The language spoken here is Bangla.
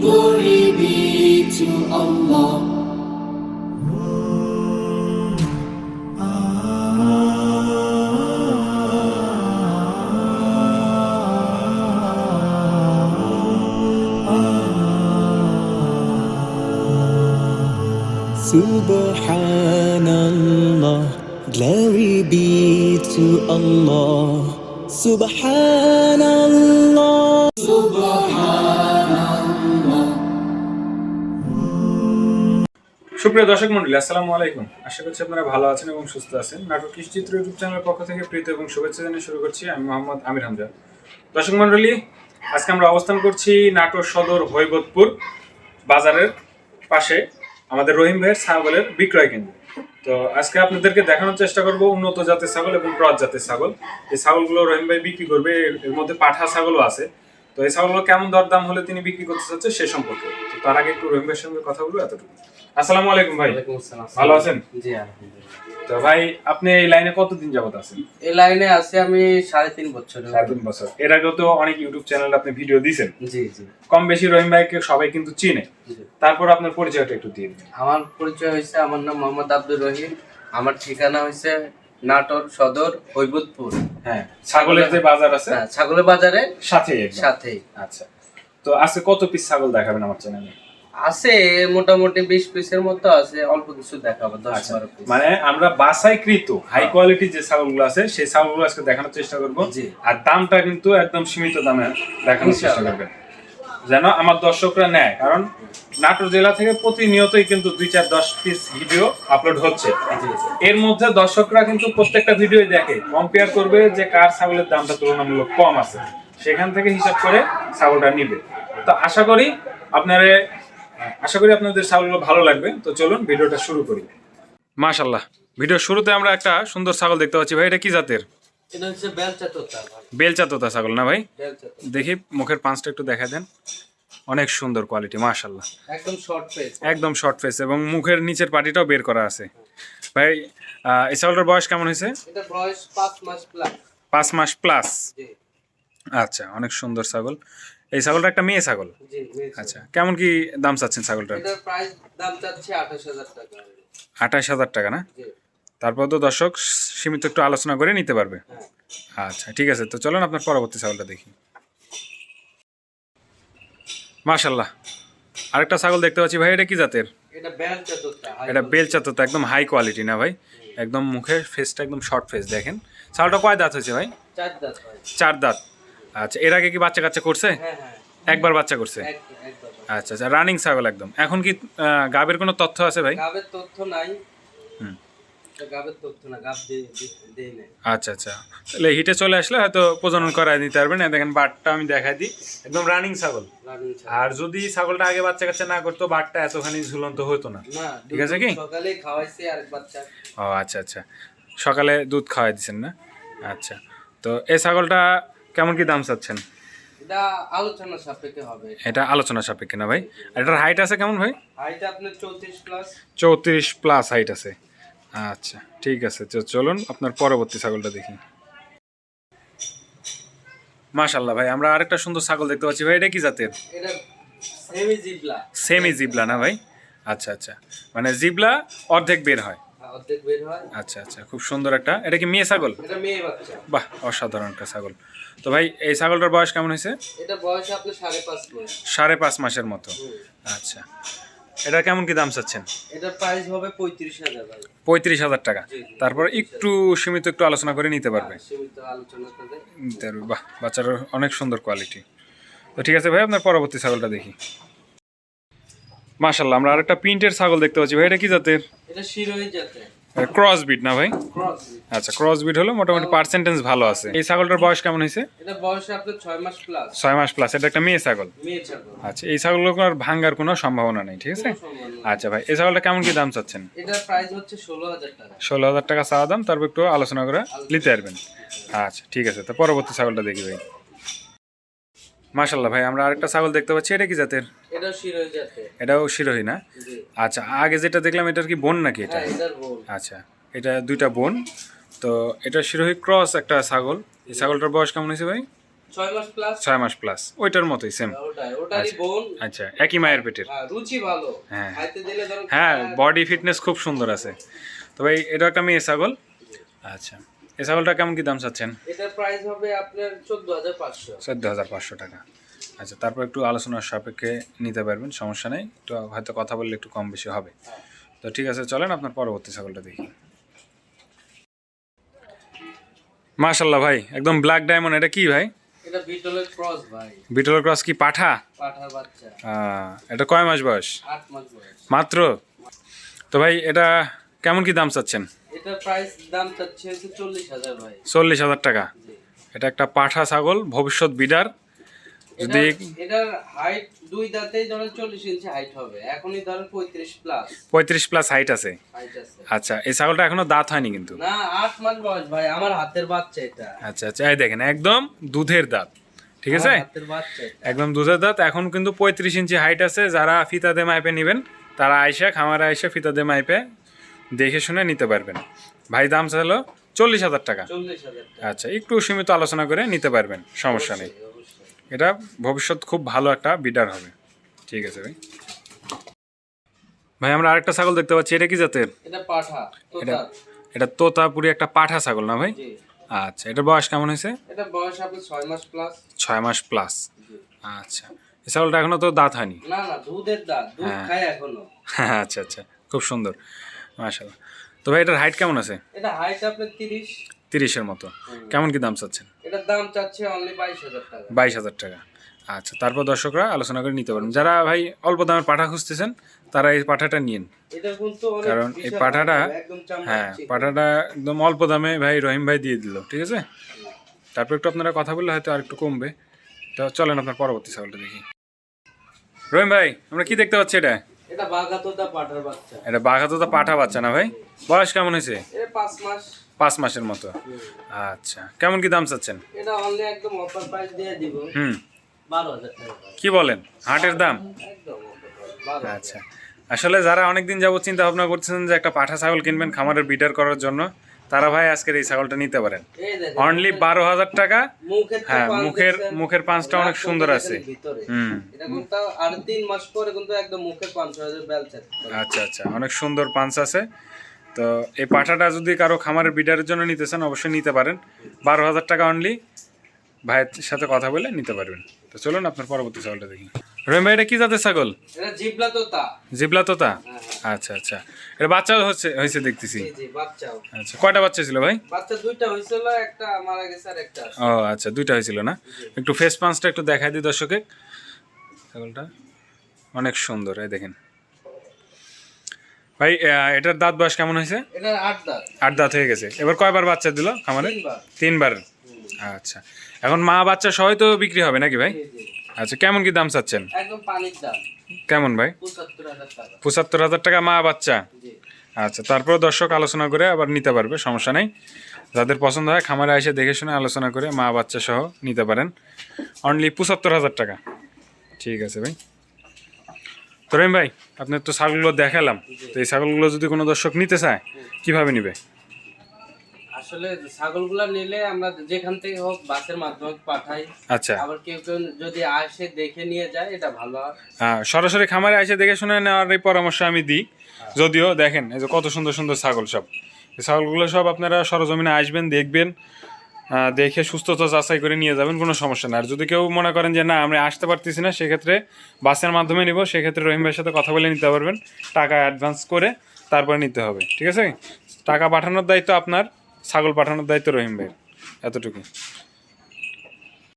Glory be to Allah. Subhanallah, glory be to Allah. Subhanallah. সুপ্রিয় দর্শক মন্ডলী আসসালামু আলাইকুম। আশা করছি আপনারা ভালো আছেন এবং সুস্থ আছেন। নাটক কৃষিচিত্র ইউটিউব চ্যানেলের পক্ষ থেকে প্রীতি এবং শুভেচ্ছা জানিয়ে শুরু করছি। আমি মোহাম্মদ আমির হামজা দর্শক মন্ডলী আজকে আমরা অবস্থান করছি নাটোর সদর হৈবতপুর বাজারের পাশে আমাদের রহিম ভাইয়ের ছাগলের বিক্রয় কেন্দ্র। তো আজকে আপনাদেরকে দেখানোর চেষ্টা করব উন্নত জাতের ছাগল এবং ক্রস জাতের ছাগল। এই ছাগলগুলো রহিম ভাই বিক্রি করবে, এর- মধ্যে পাঠা ছাগলও আছে। তো এই ছাগলগুলো কেমন দরদাম হলে তিনি বিক্রি করতে চাচ্ছে সে সম্পর্কে? তো তার আগে একটু রহিম ভাইয়ের সঙ্গে কথা বলব এতটুকু। আসসালামু আলাইকুম ভাই। ভালো আছেন? জি আলহামদুলিল্লাহ। তো ভাই আপনি এই লাইনে কতদিন যাবত আছেন? এই লাইনে আছি আমি সাড়ে তিন বছর। সাড়ে তিন বছর। এর আগেও তো অনেক ইউটিউব চ্যানেল আপনি ভিডিও দিয়েছেন জি জি। কম বেশি রহিম ভাইকে সবাই কিন্তু চিনে। তারপর আপনার পরিচয়টা একটু দিয়ে দিন। আমার পরিচয় হয়েছে আমার নাম মোহাম্মদ আব্দুর রহিম। আমার ঠিকানা হয়েছে নাটোর সদর হৈবতপুর। হ্যাঁ ছাগলের যে বাজার আছে হ্যাঁ ছাগলের বাজারে সাথে। সাথেই আচ্ছা। তো আজকে কত পিস ছাগল দেখাবেন আমার চ্যানেলে আছে মোটামুটি বিশ পিসের মতো আছে অল্প কিছু দেখাবো দশ আচ্ছা। বারো পিস মানে আমরা বাসাইকৃত হাই কোয়ালিটির যে ছাগলগুলো আছে সেই ছাগলগুলো আজকে দেখানোর চেষ্টা করব। আর দামটা কিন্তু একদম সীমিত দামে দেখানোর চেষ্টা করবেন। যেন আমার দর্শকরা নেয় কারণ নাটোর জেলা থেকে প্রতিনিয়তই কিন্তু দুই চার দশ পিস ভিডিও আপলোড হচ্ছে। এর মধ্যে দর্শকরা কিন্তু প্রত্যেকটা ভিডিও দেখে। কম্পেয়ার করবে যে কার ছাগলের দামটা তুলনামূলক কম আছে। সেখান থেকে হিসাব করে ছাগলটা নিবে। তো আশা করি আপনারা আশা করি আপনাদের ছাগলগুলো ভালো লাগবে। তো চলুন ভিডিওটা শুরু করি। মাশাল্লাহ ভিডিও শুরুতে আমরা একটা সুন্দর ছাগল দেখতে পাচ্ছি। ভাই এটা কি জাতের? বেলচা তোতা ছাগল না ভাই? দেখি মুখের পাঁচটা একটু দেখা দেন। অনেক সুন্দর কোয়ালিটি মাশাল্লাহ একদম শর্ট পেজ একদম শর্ট ফেস এবং মুখের নিচের পাটিটাও বের করা আছে। ভাই এই ছাগলটার বয়স কেমন হয়েছে? এটা বয়স পাঁচ মাস প্লাস পাঁচ মাস প্লাস জি। আচ্ছা অনেক সুন্দর ছাগল। এই ছাগলটা একটা মেয়ে ছাগল? আচ্ছা কেমন কি দাম চাচ্ছেন ছাগলটার? এটার প্রাইস দাম চাচ্ছি আঠাশ হাজার টাকা। আঠাশ হাজার টাকা না? জি। তারপর তো দর্শক সীমিত একটু আলোচনা করে নিতে পারবে। হ্যাঁ। আচ্ছা ঠিক আছে তো চলুন আপনার পরবর্তী ছাগলটা দেখি। মাশাল্লাহ আরেকটা ছাগল দেখতে পাচ্ছি ভাই এটা কি জাতের? এটা বেলচা তো একদম হাই কোয়ালিটি না ভাই? একদম মুখের ফেসটা একদম শর্ট ফেস দেখেন। ছাগলটা কয় দাঁত হয়েছে ভাই? চার দাঁত আচ্ছা এর আগে কি বাচ্চা কাচ্চা করছে? হ্যাঁ হ্যাঁ। একবার বাচ্চা করছে? আচ্ছা আচ্ছা রানিং ছাগল একদম। এখন কি গাবের কোনো তথ্য আছে ভাই? গাবের তথ্য নাই। আচ্ছা আচ্ছা। তাহলে হিটে চলে আসলে হয়তো প্রজনন করায় নিতে পারবেন। দেখেন বাটটা আমি দেখাই দিই। একদম রানিং ছাগল। আর যদি ছাগলটা আগে বাচ্চা কাচ্চা না করতো বাটটা এতখানি ঝুলন্ত হতো না। ঠিক আছে কি? সকালে খাওয়াইছি আর বাচ্চা। ও আচ্ছা আচ্ছা। সকালে দুধ খাওয়াই দিচ্ছেন না? আচ্ছা। তো এই ছাগলটা কেমন কি দাম চাচ্ছেন? এটা আলোচনা সাপেক্ষে হবে। এটা আলোচনা সাপেক্ষে না ভাই? এটার হাইট আছে কেমন ভাই? হাইট আপনার চৌত্রিশ প্লাস চৌত্রিশ প্লাস হাইট আছে। আচ্ছা ঠিক আছে তো চলুন আপনার পরবর্তী ছাগলটা দেখি। মাশাল্লাহ ভাই আমরা আরেকটা সুন্দর ছাগল দেখতে পাচ্ছি। ভাই এটা কি জাতের? সেমি জিবলা না ভাই? আচ্ছা আচ্ছা মানে জিবলা অর্ধেক বের হয়। অর্ধেক বের হয়। আচ্ছা আচ্ছা খুব সুন্দর একটা। এটা কি মেয়ে ছাগল? বাহ অসাধারণ একটা ছাগল। তো ভাই এই ছাগলটার বয়স কেমন হয়েছে? সাড়ে পাঁচ মাসের মতো। আচ্ছা। এটা কেমন কি দাম চাচ্ছেন? এটার প্রাইস হবে পঁয়ত্রিশ হাজার ভাই। পঁয়ত্রিশ হাজার টাকা। জি, জি। তারপর একটু সীমিত একটু আলোচনা করে নিতে পারবে। সীমিত আলোচনা করে নিতে পারবে বাহ বাচ্চার অনেক সুন্দর কোয়ালিটি তো ঠিক আছে ভাই আপনার পরবর্তী ছাগলটা দেখি। মাশাল্লাহ আমরা আরেকটা প্রিন্টের ছাগল দেখতে পাচ্ছি ভাই এটা কি জাতের? এটা শিরোই যাতে ক্রস বিট না ভাই? আচ্ছা ক্রস বিট হলো মোটামুটি পার্সেন্টেজ ভালো আছে। এই ছাগলটার বয়স কেমন হয়েছে? এটা বয়স আপনার ছয় মাস প্লাস ছয় মাস প্লাস এটা একটা মেয়ে ছাগল? মেয়ে ছাগল। আচ্ছা এই ছাগলগুলো আর ভাঙ্গার কোনো সম্ভাবনা নেই ঠিক আছে। আচ্ছা ভাই এই ছাগলটা কেমন কি দাম চাচ্ছেন? এটার প্রাইস হচ্ছে ষোলো হাজার টাকা। ষোলো হাজার টাকা চাওয়া দাম তারপর একটু আলোচনা করে নিতে পারবেন। আচ্ছা ঠিক আছে তো পরবর্তী ছাগলটা দেখি ভাই। মাশাল্লাহ ভাই আমরা আরেকটা ছাগল দেখতে পাচ্ছি এটা কি জাতের? এটাও শিরোই যাতে এটাও শিরোহী না? আচ্ছা আগে যেটা দেখলাম এটার কি বোন নাকি এটা? হ্যাঁ আচ্ছা এটা দুইটা বোন। তো এটা শিরোহী ক্রস একটা ছাগল। এই ছাগলটার বয়স কেমন হয়েছে ভাই? ছয় মাস প্লাস ওইটার মতোই সেম ওটারই বোন। আচ্ছা একই মায়ের পেটের? হ্যাঁ, হ্যাঁ। হ্যাঁ বডি ফিটনেস খুব সুন্দর আছে। তো ভাই এটা একটা মেয়ে ছাগল? আচ্ছা। এই ছাগলটা কেমন কি দাম চাচ্ছেন? এটার প্রাইস হবে আপনার চোদ্দ হাজার পাঁচশো। চোদ্দ হাজার পাঁচশো টাকা। আচ্ছা তারপর একটু আলোচনার সাপেক্ষে নিতে পারবেন সমস্যা নেই। তো হয়তো কথা বললে একটু কম বেশি হবে। তো ঠিক আছে চলেন আপনার পরবর্তী ছাগলটা দেখি। মাশাল্লাহ ভাই একদম ব্ল্যাক ডায়মন্ড এটা কি ভাই? এটা বিটলের ক্রস ভাই। বিটল ক্রস কি পাঠা? পাঠার বাচ্চা। আহ, এটা কয় মাস বয়স? আট মাস বয়স। মাত্র? তো ভাই এটা কেমন কি দাম চাচ্ছেন? এটার প্রাইস দাম চাচ্ছে হচ্ছে চল্লিশ হাজার ভাই। চল্লিশ হাজার টাকা। এটা একটা পাঠা ছাগল ভবিষ্যৎ বিডার। যদি এটার- হাইট দুই দাঁতেই ধরেন চল্লিশ ইঞ্চি হাইট হবে। এখনই ধরেন পঁয়ত্রিশ প্লাস পঁয়ত্রিশ প্লাস হাইট আছে। আচ্ছা এই ছাগলটা এখনও দাঁত হয়নি কিন্তু? না আট মাস বয়স ভাই আমার হাতের বাচ্চা এটা। আচ্ছা আচ্ছা এই দেখেন একদম দুধের দাঁত। ঠিক আছে? হাতের বাচ্চা একদম দুধের দাঁত। এখন কিন্তু পঁয়ত্রিশ ইঞ্চি হাইট আছে। যারা ফিতাদে মাইপে নেবেন তারা আইসা খামারে আইসা ফিতাদে মাইপে দেখে শুনে নিতে পারবেন। ভাই দাম চাইলো চল্লিশ হাজার টাকা। আচ্ছা একটু সীমিত আলোচনা করে নিতে পারবেন সমস্যা নেই। এটা ভবিষ্যৎ খুব ভালো একটা বিডার হবে। ঠিক আছে ভাই। ভাই আমরা আরেকটা ছাগল দেখতে পাচ্ছি এটা কি জাতের? এটা পাঠা এটা এটা তোতাপুরি একটা পাঠা ছাগল না ভাই? আচ্ছা এটার বয়স কেমন হয়েছে? এটা বয়স আপনার ছয় মাস প্লাস ছয় মাস প্লাস আচ্ছা এই ছাগলটা এখনও তো দাঁত হয়নি? না না দুধের দাঁত দুধ হ্যাঁ। খায় এখনও। আচ্ছা আচ্ছা খুব সুন্দর। মাশাল্লাহ তো ভাই এটার হাইট কেমন আছে? এটা হাইট আপনার তিরিশ। তিরিশের মতো। কেমন কি দাম চাচ্ছেন? এটার দাম চাচ্ছে অনলি বাইশ হাজার টাকা। বাইশ হাজার টাকা। আচ্ছা তারপর দর্শকরা আলোচনা করে নিতে পারেন যারা ভাই অল্প দামের পাঠা খুঁজতেছেন তারা এই পাঠাটা নিন কারণ এই পাঠাটা হ্যাঁ পাঠাটা একদম অল্প দামে ভাই রহিম ভাই দিয়ে দিল ঠিক আছে? তারপর একটু আপনারা কথা বললে হয়তো আর একটু কমবে। তো চলেন আপনার পরবর্তী ছাগলটা দেখি। রহিম ভাই আমরা কি দেখতে পাচ্ছি এটা? এটা বাঘাতোতা পাঠার বাচ্চা। এটা পাঠা বাচ্চা না ভাই? বয়স কেমন হয়েছে? এটা পাঁচ মাস। পাঁচ মাসের মতো। আচ্ছা। কেমন কি দাম চাচ্ছেন? এটা অনলি একদম অফার প্রাইস দিয়ে দিব। হুম। বারো হাজার টাকা। কি বলেন? হাটের দাম? একদম। আচ্ছা। আসলে যারা অনেকদিন যাবত চিন্তা ভাবনা করছেন যে একটা পাঠা ছাগল কিনবেন খামারের বিটার করার জন্য তারা ভাই আজকের এই ছাগলটা নিতে পারেন। অনলি বারো হাজার টাকা। হ্যাঁ মুখের মুখের পাঁচটা অনেক সুন্দর আছে। হুম। পাঁচ আচ্ছা আচ্ছা অনেক সুন্দর পাঞ্চ আছে। তো এই পাঠাটা যদি কারও খামারের বিডারের জন্য নিতে চান অবশ্যই নিতে পারেন। বারো হাজার টাকা অনলি ভাইয়ের সাথে কথা বলে নিতে পারবেন। তো চলুন আপনার পরবর্তী ছাগলটা দেখি। রহিম ভাই এটা কি জাতের ছাগল? এটা জিবলা তো তা জিবলা তোতা? হ্যাঁ, আচ্ছা আচ্ছা। এটা বাচ্চা হচ্ছে হয়েছে দেখতেছি। জি জি বাচ্চাও। আচ্ছা কয়টা বাচ্চা ছিল ভাই? বাচ্চা দুইটা হয়েছিল একটা মারা গেছে আর একটা ও আচ্ছা দুইটা হয়েছিল না? একটু ফেস পাঞ্চটা একটু দেখাই দিই দর্শকে ছাগলটা অনেক সুন্দর এই দেখেন। ভাই এটার দাঁত বয়স কেমন হয়েছে? এটা আট দাঁত। আট দাঁত হয়ে গেছে। এবার কয়বার বাচ্চা দিল খামারে? তিনবার। তিনবার। আচ্ছা। এখন মা বাচ্চা সবাই তো বিক্রি হবে নাকি ভাই? আচ্ছা কেমন কি দাম চাচ্ছেন? একদম পানির দাম। কেমন ভাই? পঁচাত্তর হাজার টাকা। মা বাচ্চা? আচ্ছা তারপর দর্শক আলোচনা করে আবার নিতে পারবে সমস্যা নেই। যাদের পছন্দ হয় খামারে এসে দেখে শুনে আলোচনা করে মা বাচ্চা সহ নিতে পারেন। অনলি পঁচাত্তর হাজার টাকা। ঠিক আছে ভাই। তো রহিম ভাই আপনার তো ছাগলগুলো দেখালাম। তো এই ছাগলগুলো যদি কোনো দর্শক নিতে চায় কীভাবে নিবে? আসলে ছাগলগুলা নিলে আমরা যেখান থেকে হোক বাসের মাধ্যমে পাঠাই। আচ্ছা। আবার কেউ কেউ যদি আসে দেখে নিয়ে যায় এটা ভালো হয়। হ্যাঁ সরাসরি খামারে এসে দেখে শুনে নেওয়ার এই পরামর্শ আমি দিই। যদিও দেখেন এই যে কত সুন্দর সুন্দর ছাগল সব। ছাগলগুলো সব আপনারা সরজমিনে আসবেন দেখবেন দেখে সুস্থতা যাচাই করে নিয়ে যাবেন কোনো সমস্যা না আর যদি কেউ মনে করেন যে না আমরা আসতে পারতেছি না সেক্ষেত্রে বাসের মাধ্যমে নিব সেক্ষেত্রে রহিম ভাইয়ের সাথে কথা বলে নিতে পারবেন। টাকা অ্যাডভান্স করে তারপরে নিতে হবে। ঠিক আছে? টাকা পাঠানোর দায়িত্ব আপনার। ছাগল পাঠানোর দায়িত্ব রহিম ভাই এতটুকু